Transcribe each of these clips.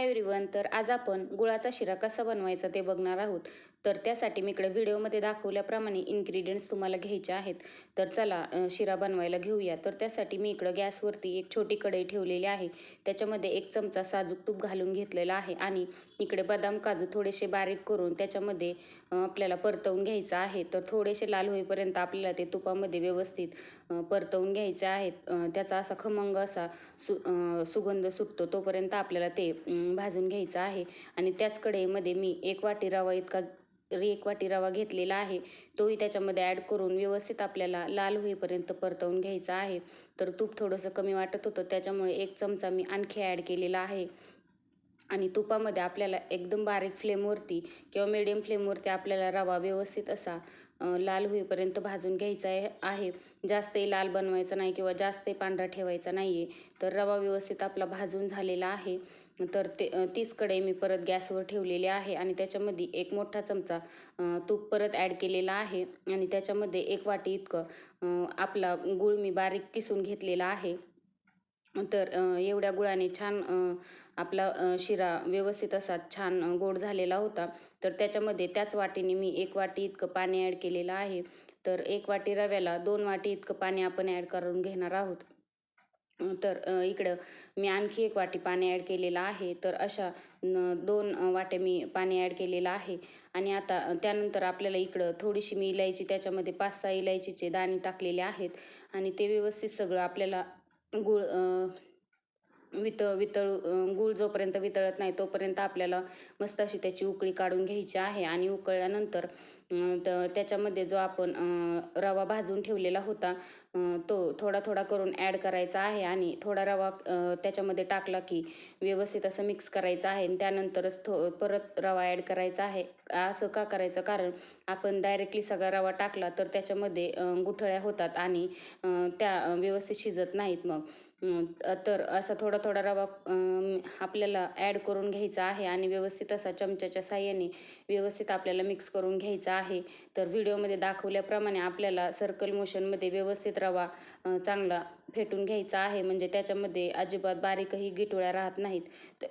Everyone तर आज आपण गुळाचा शिरा कसा बनवायचा ते बघणार आहोत. तर त्यासाठी मी इकडे व्हिडिओमध्ये दाखवल्याप्रमाणे इन्ग्रेडियंट्स तुम्हाला घ्यायचे आहेत. तर चला शिरा बनवायला घेऊया. तर त्यासाठी मी इकडं गॅसवरती एक छोटी कढई ठेवलेली आहे. त्याच्यामध्ये एक चमचा साजूक तूप घालून घेतलेला आहे आणि इकडे बदाम काजू थोडेसे बारीक करून त्याच्यामध्ये आपल्याला परतवून घ्यायचं आहे. तर थोडेसे लाल होईपर्यंत आपल्याला ते तुपामध्ये व्यवस्थित परतवून घ्यायचे आहेत. त्याचा असा खमंग असा सु सुगंध सुटतो तोपर्यंत आपल्याला ते भाजून घ्यायचं आहे. आणि त्याच कढईमध्ये मी एक वाटी रवा इतका एक वाटी रवा घेतलेला आहे. तोही त्याच्यामध्ये ॲड करून व्यवस्थित आपल्याला लाल होईपर्यंत परतवून घ्यायचा आहे. तर तूप थोडंसं कमी वाटत होतं. त्याच्यामुळे एक चमचा मी आणखी ॲड केलेला आहे. आणि तुपामध्ये आपल्याला एकदम बारीक फ्लेमवरती किंवा मिडियम फ्लेमवरती आपल्याला रवा व्यवस्थित असा लाल होईपर्यंत भाजून घ्यायचा आहे जास्तही लाल बनवायचा नाही किंवा जास्तही पांढरा ठेवायचा नाही आहे तर रवा व्यवस्थित आपला भाजून झालेला आहे. तर ते तीच कढई मी परत गॅसवर ठेवलेली आहे आणि त्याच्यामध्ये एक मोठा चमचा तूप परत ॲड केलेला आहे. आणि त्याच्यामध्ये एक वाटी इतकं आपला गुळ मी बारीक किसून घेतलेला आहे. तर एवढ्या गुळाने छान आपला शिरा व्यवस्थित असा छान गोड झालेला होता. तर त्याच्यामध्ये त्याच वाटीने मी एक वाटी इतकं पाणी ॲड केलेलं आहे. तर एक वाटी रव्याला दोन वाटी इतकं पाणी आपण ॲड करून घेणार आहोत. तर इकडं मी आणखी एक वाटी पाणी ॲड केलेलं आहे. तर अशा न दोन वाट्या मी पाणी ॲड केलेलं आहे. आणि आता त्यानंतर आपल्याला इकडं थोडीशी मी इलायची त्याच्यामध्ये पाच सहा इलायचीचे दाणे टाकलेले आहेत. आणि ते व्यवस्थित सगळं आपल्याला गूळ वितळ वित वितळ गूळ जोपर्यंत वितळत नाही तोपर्यंत आपल्याला मस्त अशी त्याची उकळी काढून घ्यायची आहे. आणि उकळल्यानंतर त्याच्यामध्ये जो आपण रवा भाजून ठेवलेला होता तो थोडा थोडा करून ॲड करायचा आहे. आणि थोडा रवा त्याच्यामध्ये टाकला की व्यवस्थित असं मिक्स करायचं आहे. आणि त्यानंतरच थो परत रवा ॲड करायचा आहे. असं का करायचं? कारण आपण डायरेक्टली सगळा रवा टाकला तर त्याच्यामध्ये गुठळ्या होतात आणि त्या व्यवस्थित शिजत नाहीत मग. तर असा थोडा थोडा रवा आपल्याला ॲड करून घ्यायचा आहे आणि व्यवस्थित असा चमच्याच्या साह्याने व्यवस्थित आपल्याला मिक्स करून घ्यायचा आहे. तर व्हिडिओमध्ये दाखवल्याप्रमाणे आपल्याला सर्कल मोशनमध्ये व्यवस्थित रवा चांगला फेटून घ्यायचा आहे. म्हणजे त्याच्यामध्ये अजिबात बारीकही गिटोळ्या राहत नाहीत. तर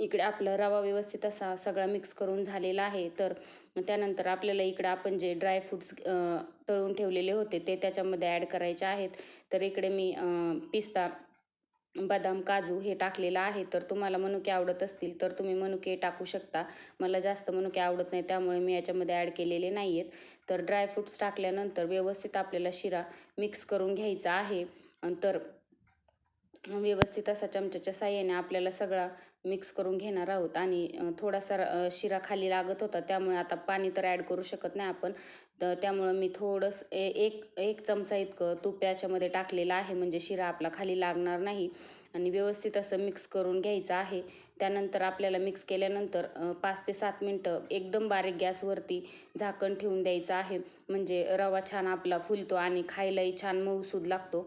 इकडे आपला रवा व्यवस्थित असा सगळा मिक्स करून झालेला आहे. तर त्यानंतर आपल्याला इकडे आपण जे ड्रायफ्रूट्स तळून ठेवलेले होते ते त्याच्यामध्ये ॲड करायचे आहेत. तर इकडे मी पिस्ता बदाम काजू हे टाकलेलं आहे. तर तुम्हाला मनुके आवडत असतील तर तुम्ही मनुके टाकू शकता. मला जास्त मनुके आवडत नाही त्यामुळे मी याच्यामध्ये ॲड केलेले नाही आहेत तर ड्रायफ्रूट्स टाकल्यानंतर व्यवस्थित आपल्याला शिरा मिक्स करून घ्यायचा आहे. तर व्यवस्थित असा चमच्याच्या साह्याने आपल्याला सगळा मिक्स करून घेणार आहोत. आणि थोडासा शिरा खाली लागत होता त्यामुळे आता पाणी तर ॲड करू शकत नाही आपण. तर त्यामुळं मी थोडंसं ए एक एक चमचा इतकं तूप याच्यामध्ये टाकलेलं आहे. म्हणजे शिरा आपला खाली लागणार नाही. आणि व्यवस्थित असं मिक्स करून घ्यायचं आहे. त्यानंतर आपल्याला मिक्स केल्यानंतर पाच ते सात मिनटं एकदम बारीक गॅसवरती झाकण ठेवून द्यायचं आहे. म्हणजे रवा छान आपला फुलतो आणि खायलाही छान मऊसूद लागतो.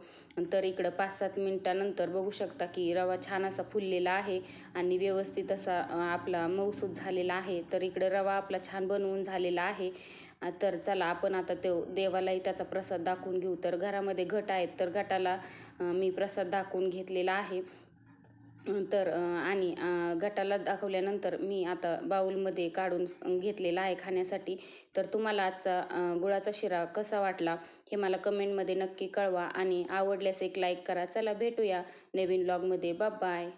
तर इकडं पाच सात मिनटानंतर बघू शकता की रवा छान असा फुललेला आहे आणि व्यवस्थित असा आपला मऊसूद झालेला आहे. तर इकडं रवा आपला छान बनवून झालेला आहे. तर चला आपण आता तो देवालाही त्याचा प्रसाद दाखवून घेऊ. तर घरामध्ये घट आहेत तर घटाला मी प्रसाद दाखवून घेतलेला आहे. तर आणि गटाला दाखवल्यानंतर मी आता बाऊलमध्ये काढून घेतलेला आहे खाण्यासाठी. तर तुम्हाला आजचा गुळाचा शिरा कसा वाटला हे मला कमेंटमध्ये नक्की कळवा. आणि आवडल्यास एक लाईक करा. चला भेटूया नवीन ब्लॉगमध्ये बाय.